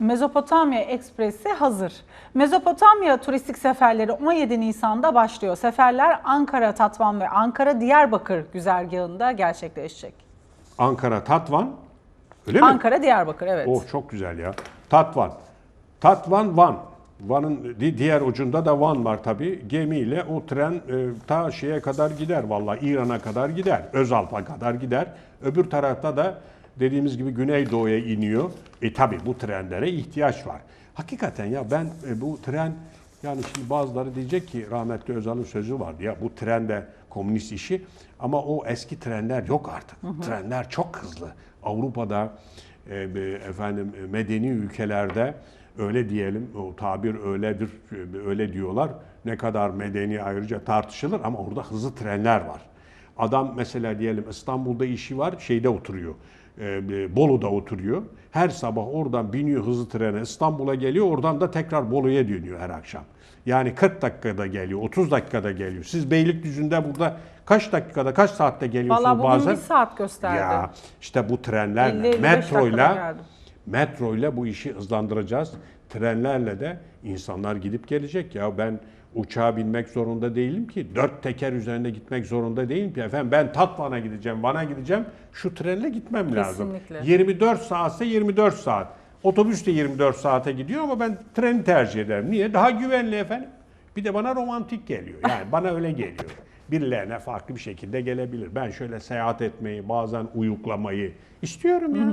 Mezopotamya Ekspresi hazır. Mezopotamya turistik seferleri 17 Nisan'da başlıyor. Seferler Ankara, Tatvan ve Ankara Diyarbakır güzergahında gerçekleşecek. Ankara Tatvan. Öyle mi? Ankara Diyarbakır evet. Oh çok güzel ya. Tatvan. Tatvan Van. Van'ın di- diğer ucunda da Van var tabii. Gemiyle o tren e, ta şeye kadar gider vallahi İran'a kadar gider. Özalp'a kadar gider. Öbür tarafta da dediğimiz gibi Güneydoğu'ya iniyor. E tabii bu trenlere ihtiyaç var. Hakikaten ya ben e, bu tren yani şimdi bazıları diyecek ki rahmetli Özal'ın sözü vardı ya bu tren de komünist işi ama o eski trenler yok artık. Trenler çok hızlı. Avrupa'da e, efendim e, medeni ülkelerde öyle diyelim o tabir öyledir e, öyle diyorlar. Ne kadar medeni ayrıca tartışılır ama orada hızlı trenler var. Adam mesela diyelim İstanbul'da işi var şeyde oturuyor. E, Bolu'da oturuyor. Her sabah oradan biniyor hızlı trene İstanbul'a geliyor. Oradan da tekrar Bolu'ya dönüyor her akşam. Yani 40 dakikada geliyor, 30 dakikada geliyor. Siz Beylikdüzü'nde burada kaç dakikada, kaç saatte geliyorsunuz Valla bugün bazen? bir saat gösterdi. Ya işte bu trenlerle, 50-55 dakikada metroyla, geldim. Metroyla bu işi hızlandıracağız. Trenlerle de insanlar gidip gelecek. Ya ben uçağa binmek zorunda değilim ki. Dört teker üzerinde gitmek zorunda değilim ki. Efendim ben Tatvan'a gideceğim, Van'a gideceğim. Şu trenle gitmem lazım. Kesinlikle. 24 saatse 24 saat. Otobüs de 24 saate gidiyor ama ben treni tercih ederim. Niye? Daha güvenli efendim. Bir de bana romantik geliyor. Yani bana öyle geliyor. Birilerine farklı bir şekilde gelebilir. Ben şöyle seyahat etmeyi, bazen uyuklamayı istiyorum ya.